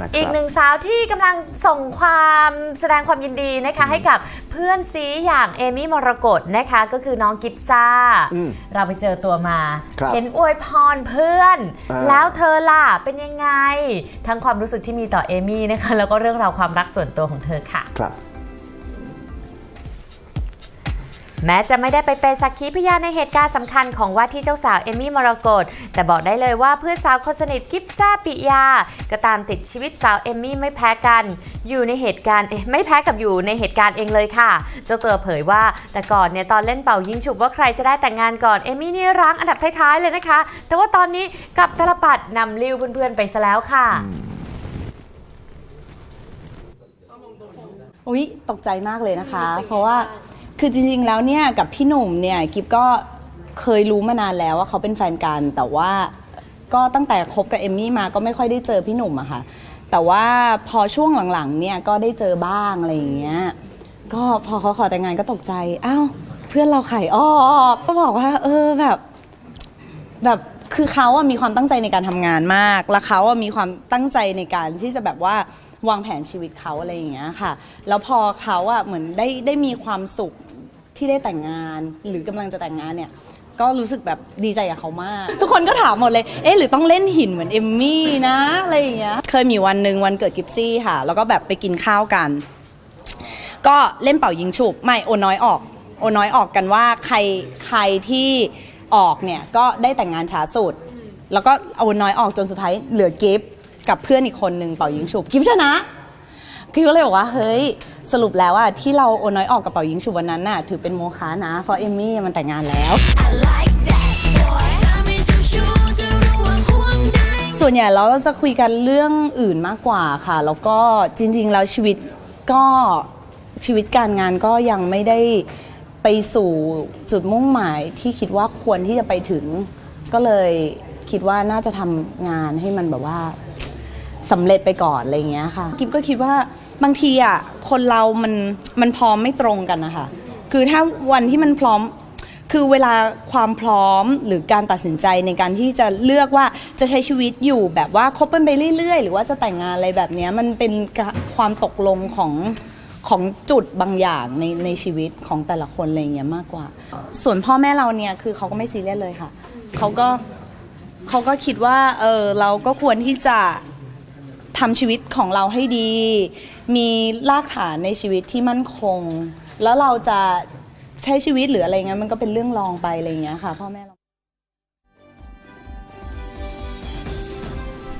นะครับอีกหนึ่งสาวที่กำลังส่งความแสดงความยินดีนะคะ ให้กับเพื่อนซีอย่างเอมี่มรกตนะคะ ก็คือน้องกิฟซ่า อืมเราไปเจอตัวมา ครับเห็นอวยพรเพื่อน อ่า แล้วเธอล่ะเป็นยังไง ทั้งความรู้สึกที่มีต่อเอมี่นะคะ แล้วก็เรื่องราวความรักส่วนตัวของเธอค่ะ ครับ แม้จะไม่ได้ไปเป็นสักขีพยานในเหตุการณ์สำคัญของว่าที่เจ้าสาวเอมี่มรกตแต่บอกได้เลยว่าเพื่อนสาวคนสนิทกิฟซ่าปิยา ก็ตามติดชีวิตสาวเอมี่ไม่แพ้กัน อยู่ในเหตุการณ์ไม่แพ้กับอยู่ในเหตุการณ์เองเลยค่ะเจ้าตัวเผยว่า แต่ก่อนเนี่ยตอนเล่นเป่ายิงฉุบว่าใครจะได้แต่งงานก่อนเอมี่นี่รั้งอันดับท้ายๆเลยนะคะ แต่ว่าตอนนี้กับตลปัดนำลิ้วเพื่อนๆไปซะแล้วค่ะอุ๊ยตกใจมากเลยนะคะ เพราะว่า คือจริงๆ แล้วเนี่ยกับพี่หนุ่มเนี่ยกิฟก็เคยรู้มานานแล้วว่าเขาเป็นแฟนกัน แต่ว่าก็ตั้งแต่คบกับเอมมี่มาก็ไม่ค่อยได้เจอพี่หนุ่มอะค่ะ แต่ว่าพอช่วงหลังๆเนี่ยก็ได้เจอบ้างอะไรอย่างเงี้ยก็พอเขาขอแต่งงานก็ตกใจอ้าวเพื่อนเราไขายอ้อก็บอกว่า เออแบบ แบบคือเขาอะมีความตั้งใจในการทำงานมาก แล้วเขาอะมีความตั้งใจในการที่จะแบบว่า วางแผนชีวิตเขาอะไรอย่างเงี้ยค่ะ แล้วพอเขาอะเหมือนได้ได้มีความสุขที่ได้แต่งงาน หรือกำลังจะแต่งงานเนี่ย ก็รู้สึกแบบดีใจกับเขามาก ทุกคนก็ถามหมดเลย เอ๊ะหรือต้องเล่นหินเหมือนเอมมี่นะอะไรอย่างเงี้ยเคยมีวันหนึ่งวันเกิดกิฟซี่ค่ะ แล้วก็แบบไปกินข้าวกัน ก็เล่นเป่ายิงฉุบไม่โอน้อยออก โอน้อยออกกันว่าใครใครที่ออกเนี่ยก็ได้แต่งงานช้าสุด แล้วก็เอาโอนน้อยออกจนสุดท้ายเหลือกิฟ กับเพื่อนอีกคนหนึ่งเป่ายิงฉุบกิฟชนะกิฟก็เลยบอกว่าเฮ้ยสรุปแล้วอะที่เราโอนน้อยออกกับเป่ายิงฉุบวันนั้นน่ะถือเป็นโมฆะนะเพราะเอมมี่มันแต่งงานแล้ว like ส่วนใหญ่เราจะคุยกันเรื่องอื่นมากกว่าค่ะ แล้วก็จริง ๆ แล้วชีวิตก็ชีวิตการงานก็ยังไม่ได้ไปสู่จุดมุ่งหมายที่คิดว่าควรที่จะไปถึง ก็เลยคิดว่าน่าจะทำงานให้มันแบบว่า สำเร็จไปก่อนอะไรอย่างเงี้ยค่ะกิฟก็คิดว่าบางทีอะคนเรามันมันพร้อมไม่ตรงกันนะคะคือถ้าวันที่มันพร้อมคือเวลาความพร้อมหรือการตัดสินใจในการที่จะเลือกว่าจะใช้ชีวิตอยู่แบบว่าคบกันไปเรื่อยๆ หรือว่าจะแต่งงานอะไรแบบเนี้ยมันเป็นความตกลงของของจุดบางอย่างในในชีวิตของแต่ละคนอะไรเงี้ยมากกว่า ส่วนพ่อแม่เราเนี่ยคือเขาก็ไม่ซีเรียสเลยค่ะเขาก็เขาก็คิดว่าเออเราก็ควรที่จะ ทำชีวิตของเราให้ดี มีรากฐานในชีวิตที่มั่นคง แล้วเราจะใช้ชีวิตหรืออะไรเงี้ยมันก็เป็นเรื่องรองไปอะไรเงี้ยค่ะพ่อแม่เรา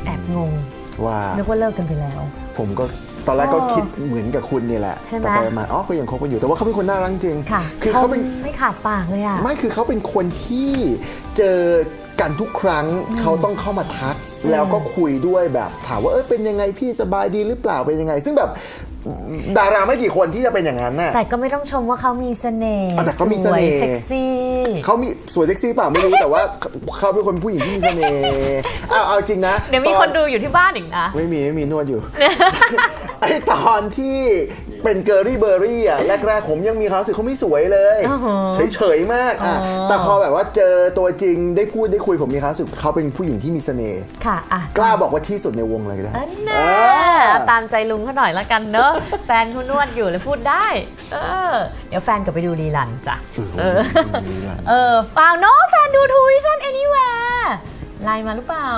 แอบงงว่านึกว่าเลิกกันไปแล้ว ผมก็ตอนแรกก็อ๋อคิดเหมือนกับคุณนี่แหละ ใช่ไหมแต่ไปมาอ๋อก็ยังคบกันอยู่แต่ว่าเขาเป็นคนน่ารักจริงค่ะคือเขาเป็นไม่ขาดปากเลยอะ ไม่คือเขาเป็นคนที่เจอกันทุกครั้งเขาต้องเข้ามาทัก แล้วก็คุยด้วยแบบถามว่าเออเป็นยังไงพี่สบายดีหรือเปล่าเป็นยังไง ซึ่งแบบดาราไม่กี่คนที่จะเป็นอย่างนั้นน่ะแต่ก็ไม่ต้องชมว่าเขามีเสน่ห์อะแต่เขามีเสน่ห์วยเซ็กซี่เขามีสวยเซ็กซี่เปล่าไม่รู้แต่ว่าเขาเป็นคนผู้หญิงที่มีเสน่ห์เอาเอาจริงนะเดี๋ยวมีตอคนดูอยู่ที่บ้านอีกนะไม่มีไม่มีนวดอยู่ไอตอนที่เป็นเกอร์รี่เบอร์รี่อะแรกๆผมยังมีความรู้สึกเขาไม่สวยเลยอือหือเฉยๆมากอะอ๋อแต่พอแบบว่าเจอตัวจริงได้พูดได้คุยผมมีความรู้สึกเขาเป็นผู้หญิงที่มีเสน่ห์ค่ะอะกล้าบอกว่าที่สุดในวงเลยก็ได้อันน่อ่าตามใจลุงเขาหน่อยละกันเนอะแฟนเขานวดอยู่เลยพูดได้ เออ เดี๋ยวแฟนกลับไปดูรีลันจ้ะเออเออเปล่าเนาะแฟนดูทูวิชั่น anywhere ไลน์มาหรือเปล่า